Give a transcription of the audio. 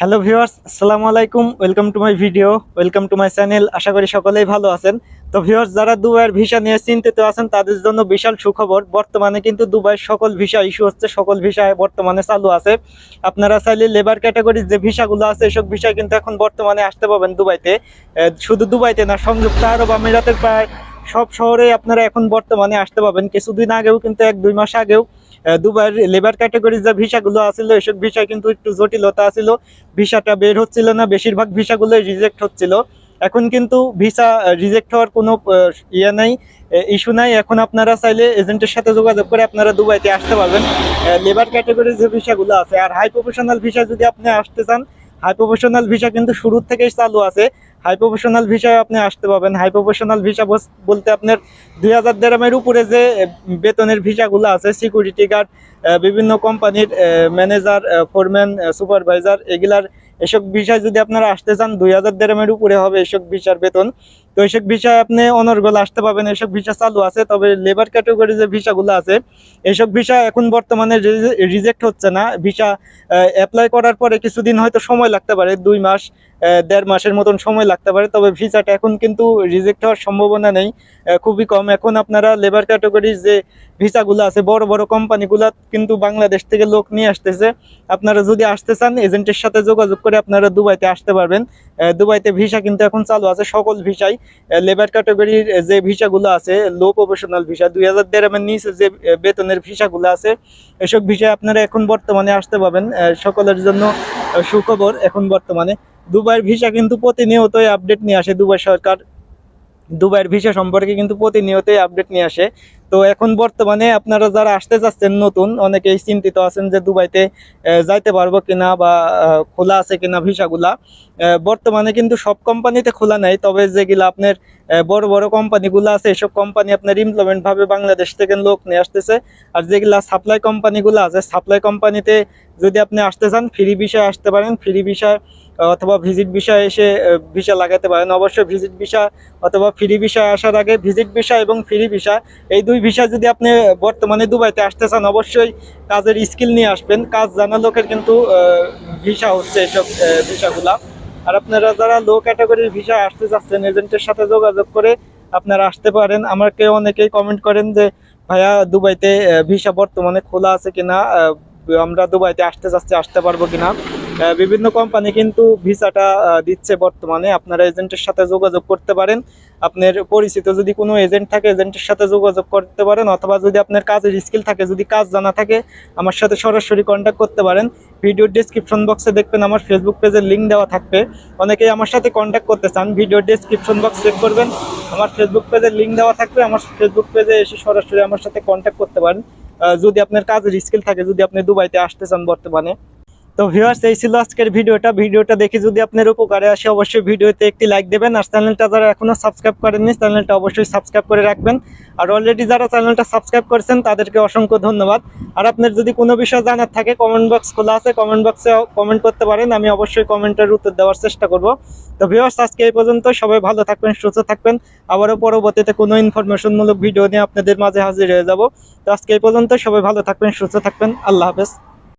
Hello viewers, আসসালামু আলাইকুম, welcome to my video, welcome to my channel, আশা করি সকলেই ভালো আছেন। তো ভিউয়ার্স, যারা দুবাইয়ের ভিসা নিয়ে চিন্তিত আছেন, তাদের জন্য বিশাল সুখবর, বর্তমানে কিন্তু দুবাইয়ের সকল ভিসা ইস্যু হচ্ছে, সকল ভিসা বর্তমানে চালু আছে। আপনারা চাইলে লেবার ক্যাটাগরির যে ভিসাগুলো আছে, এসব ভিসা কিন্তু এখন বর্তমানে আসতে পাবেন দুবাইতে। শুধু দুবাইতে না, সংযুক্ত আরব আমিরাতের প্রায় সব শহরে আপনারা এখন বর্তমানে আসতে পাবেন কিছুদিন আগেও কিন্তু, এক দুই মাস আগেও দুবাইয়ের লেবার ক্যাটাগরির যে ভিসাগুলো আছিল, এসব ভিসা কিন্তু একটু জটিলতা আছিল। ভিসাটা বের হচ্ছিল না, বেশিরভাগ ভিসাগুলোই রিজেক্ট হচ্ছিল। এখন কিন্তু ভিসা রিজেক্ট হওয়ার কোনো ইয়ে নাই ইস্যু নাই। এখন আপনারা চাইলে এজেন্টের সাথে যোগাযোগ করে আপনারা দুবাইতে আসতে পারবেন। লেবার ক্যাটাগরির যে ভিসাগুলো আছে, আর হাই প্রফেশনাল ভিসা যদি আপনি আসতে চান হাই প্রফেশনাল ভিসা কিন্তু শুরুর থেকেই চালু আছে। হাই প্রফেশনাল ভিসায় আপনি আসতে পারবেন হাই প্রফেশনাল ভিসা বলতে আপনার দুই হাজার দেড়ামের উপরে যে বেতনের ভিসাগুলো আছে সিকিউরিটি গার্ড বিভিন্ন কোম্পানির ম্যানেজার ফোরম্যান সুপারভাইজার এগুলার এসব বিষয় যদি আপনারা আসতে চান, দুই হাজার দেড়ামের উপরে হবে এসব ভিসার বেতন। তো এসব বিষয় আপনি অনর্গল আসতে পাবেন এসব ভিসা চালু আছে, তবে লেবার ক্যাটাগরি যে ভিসাগুলো আছে, এসব ভিসা এখন বর্তমানে রিজেক্ট হচ্ছে না। ভিসা অ্যাপ্লাই করার পরে কিছুদিন হয়তো সময় লাগতে পারে, দুই মাস দেড় মাসের মতন সময় লাগতে পারে, তবে ভিসাটা এখন কিন্তু রিজেক্ট হওয়ার সম্ভাবনা নেই খুবই কম। এখন আপনারা লেবার ক্যাটাগরির যে ভিসাগুলো আছে, বড় বড় কোম্পানিগুলো কিন্তু বাংলাদেশ থেকে লোক নিয়ে আসতেছে। আপনারা যদি আসতে চান এজেন্টের সাথে যোগাযোগ করে আপনারা দুবাইতে আসতে পারবেন। দুবাইতে ভিসা কিন্তু এখন চালু আছে, সকল ভিসাই লেবার ক্যাটাগরির যে ভিসাগুলো আছে লো প্রফেশনাল ভিসা দুই হাজার দেড়ামের নিচে যে বেতনের ভিসাগুলো আছে, এসব ভিসা আপনারা এখন বর্তমানে আসতে পাবেন সকলের জন্য সুখবর এখন বর্তমানে। দুবাইয়ের ভিসা কিন্তু প্রতিনিয়তই আপডেট নিয়ে আসে দুবাই সরকার। দুবাইয়ের ভিসা সম্পর্কে কিন্তু প্রতিনিয়তই আপডেট নিয়ে আসে। তো এখন বর্তমানে আপনারা যারা আসতে চাচ্ছেন নতুন, অনেকেই চিন্তিত আছেন যে দুবাইতে যাইতে পারব কিনা বা খোলা আছে কিনা ভিসাগুলা। বর্তমানে কিন্তু সব কোম্পানিতে খোলা নাই, তবে যেগুলো আপনার বড় বড় কোম্পানিগুলো আছে, এসব কোম্পানি আপনার ইমপ্লয়মেন্ট ভাবে বাংলাদেশ থেকে লোক নিয়ে আসতেছে। আর যেগুলা সাপ্লাই কোম্পানিগুলো আছে সাপ্লাই কোম্পানিতে যদি আপনি আসতে চান ফ্রি বিষয় আসতে পারেন ফ্রি বিষয় অথবা ভিজিট বিষয় এসে ভিসা লাগাতে পারেন। অবশ্যই ভিজিট ভিসা অথবা ফ্রি ভিসা আসার আগে ভিজিট ভিসা এবং ফ্রি ভিসা এই দুই ভিসা যদি আপনি বর্তমানে দুবাইতে আসতে চান, অবশ্যই কাজের স্কিল নিয়ে আসবেন। কাজ জানা লোকের কিন্তু ভিসা হচ্ছে এইসব ভিসাগুলা। আর আপনারা যারা লো ক্যাটাগরির ভিসা আসতে চাচ্ছেন, এজেন্টের সাথে যোগাযোগ করে আপনারা আসতে পারেন। আমাকে অনেকেই কমেন্ট করেন যে, ভাইয়া, দুবাইতে ভিসা বর্তমানে খোলা আছে কিনা? আমরা দুবাইতে আসতে চাচ্ছি, আসতে পারব কিনা? বিভিন্ন কোম্পানি কিন্তু ভিসাটা দিচ্ছে বর্তমানে। আপনারা এজেন্টের সাথে যোগাযোগ করতে পারেন। আপনার পরিচিত যদি কোনো এজেন্ট থাকে এজেন্টের সাথে যোগাযোগ করতে পারেন। অথবা যদি আপনার কাজের স্কিল থাকে, যদি কাজ জানা থাকে, আমার সাথে সরাসরি কন্ট্যাক্ট করতে পারেন। ভিডিওর ডিসক্রিপশন বক্সে দেখবেন আমার ফেসবুক পেজের লিঙ্ক দেওয়া থাকবে। অনেকেই আমার সাথে কন্ট্যাক্ট করতে চান, ভিডিওর ডিসক্রিপশন বক্স চেক করবেন। আমার ফেসবুক পেজের লিঙ্ক দেওয়া থাকবে। আমার ফেসবুক পেজে এসে সরাসরি আমার সাথে কন্ট্যাক্ট করতে পারেন। যদি আপনার কাজের স্কিল থাকে, যদি আপনি দুবাইতে আসতে চান বর্তমানে। তো ভিউয়ার্স এই ছিল আজকের ভিডিওটা। ভিডিওটা দেখে যদি আপনার উপকারে আসে, অবশ্যই ভিডিওতে একটি লাইক দেবেন। আর চ্যানেলটা যারা এখনও সাবস্ক্রাইব করেননি চ্যানেলটা অবশ্যই সাবস্ক্রাইব করে রাখবেন। আর অলরেডি যারা চ্যানেলটা সাবস্ক্রাইব করেছেন, তাদেরকে অসংখ্য ধন্যবাদ। আর আপনার যদি কোনো বিষয় জানার থাকে কমেন্ট বক্স খোলা আছে কমেন্ট বক্সে কমেন্ট করতে পারেন। আমি অবশ্যই কমেন্টের উত্তর দেওয়ার চেষ্টা করব। তো ভিউয়ার্স আজকে এই পর্যন্ত। সবাই ভালো থাকবেন, সুস্থ থাকবেন। আবারও পরবর্তীতে কোনো ইনফরমেশনমূলক ভিডিও নিয়ে আপনাদের মাঝে হাজির হয়ে যাব। তো আজকে এই পর্যন্ত সবাই ভালো থাকবেন, সুস্থ থাকবেন। আল্লাহ হাফেজ।